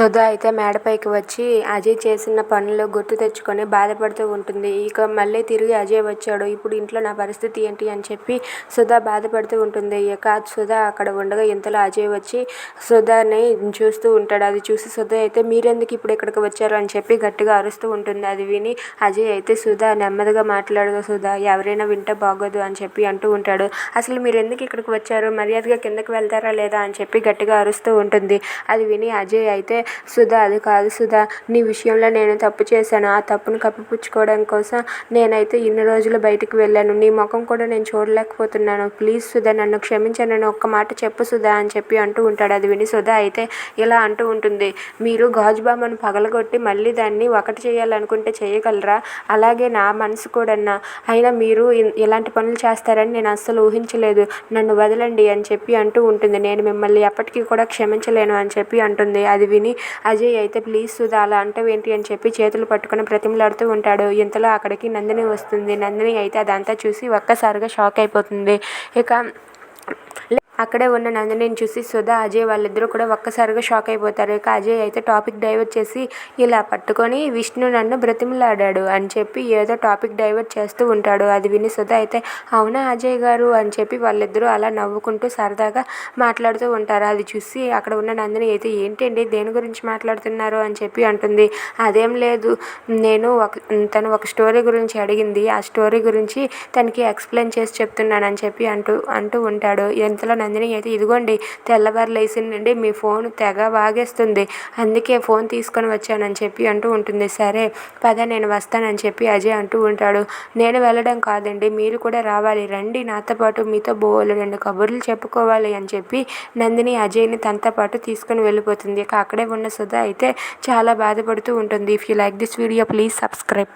సుధా అయితే మేడపైకి వచ్చి అజయ్ చేసిన పనులు గుర్తు తెచ్చుకొని బాధపడుతూ ఉంటుంది. ఇక మళ్ళీ తిరిగి అజయ్ వచ్చాడు. ఇప్పుడు ఇంట్లో నా పరిస్థితి ఏంటి అని చెప్పి సుధా బాధపడుతూ ఉంటుంది. ఇక సుధా అక్కడ ఉండగా ఇంతలో అజయ్ వచ్చి సుధాని చూస్తూ ఉంటాడు. అది చూసి సుధా అయితే మీరెందుకు ఇప్పుడు ఇక్కడికి వచ్చారు? అని చెప్పి గట్టిగా అరుస్తూ ఉంటుంది. అది విని అజయ్ అయితే సుధా నెమ్మదిగా మాట్లాడదు సుధా ఎవరైనా వింటే బాగోదు అని చెప్పి అంటూ ఉంటాడు. అసలు మీరు ఎందుకు ఇక్కడికి వచ్చారు? మర్యాదగా కిందకి వెళ్తారా లేదా? అని చెప్పి గట్టిగా అరుస్తూ ఉంటుంది. అది విని అజయ్ అయితే సుధా అది కాదు సుధా నీ విషయంలో నేను తప్పు చేశాను. ఆ తప్పును కప్పిపుచ్చుకోవడం కోసం నేనైతే ఇన్ని రోజులు బయటికి వెళ్ళాను. నీ ముఖం కూడా నేను చూడలేకపోతున్నాను. ప్లీజ్ సుధా నన్ను క్షమించనని ఒక్క మాట చెప్పు సుధా అని చెప్పి అంటూ ఉంటాడు. అది విని సుధా అయితే ఇలా అంటూ ఉంటుంది. మీరు గాజు బామ్మను పగలగొట్టి మళ్ళీ దాన్ని ఒకటి చేయాలనుకుంటే చేయగలరా? అలాగే నా మనసు కూడా అయినా మీరు ఇలాంటి పనులు చేస్తారని నేను అస్సలు ఊహించలేదు. నన్ను వదలండి అని చెప్పి అంటూ ఉంటుంది. నేను మిమ్మల్ని ఎప్పటికీ కూడా క్షమించలేను అని చెప్పి అంటుంది. అది విని అజయ్ అయితే ప్లీజ్ సుధా అలా అంటావేంటి? అని చెప్పి చేతులు పట్టుకుని ప్రతిమలాడుతూ ఉంటాడు. ఇంతలో అక్కడికి నందిని వస్తుంది. నందిని అయితే అదంతా చూసి ఒక్కసారిగా షాక్ అయిపోతుంది. ఇక అక్కడే ఉన్న నందినిని చూసి సుధా అజయ్ వాళ్ళిద్దరూ కూడా ఒక్కసారిగా షాక్ అయిపోతారు. ఇక అజయ్ అయితే టాపిక్ డైవర్ట్ చేసి ఇలా పట్టుకొని విష్ణు నన్ను బ్రతిమలాడాడు అని చెప్పి ఏదో టాపిక్ డైవర్ట్ చేస్తూ ఉంటాడు. అది విని సుధా అయితే అవునా అజయ్ గారు? అని చెప్పి వాళ్ళిద్దరూ అలా నవ్వుకుంటూ సరదాగా మాట్లాడుతూ ఉంటారు. అది చూసి అక్కడ ఉన్న నందిని అయితే ఏంటండి దేని గురించి మాట్లాడుతున్నారు? అని చెప్పి అంటుంది. అదేం లేదు. నేను ఒక తను ఒక స్టోరీ గురించి అడిగింది. ఆ స్టోరీ గురించి తనకి ఎక్స్ప్లెయిన్ చేసి చెప్తున్నాను అని చెప్పి అంటూ అంటూ ఉంటాడు. ఇంతలో నందిని అయితే ఇదిగోండి తెల్లవారు లేచిందండి మీ ఫోన్ తెగ వాగేస్తుంది. అందుకే ఫోన్ తీసుకొని వచ్చానని చెప్పి అంటూ ఉంటుంది. సరే పద నేను వస్తానని చెప్పి అజయ్ అంటూ ఉంటాడు. నేను వెళ్ళడం కాదండి మీరు కూడా రావాలి. రండి నాతో పాటు మీతో బోలు రెండు కబుర్లు చెప్పుకోవాలి అని చెప్పి నందిని అజయ్ని తనతో పాటు తీసుకొని వెళ్ళిపోతుంది. ఇక అక్కడే ఉన్న సుధా అయితే చాలా బాధపడుతూ ఉంటుంది. If you like this video please subscribe.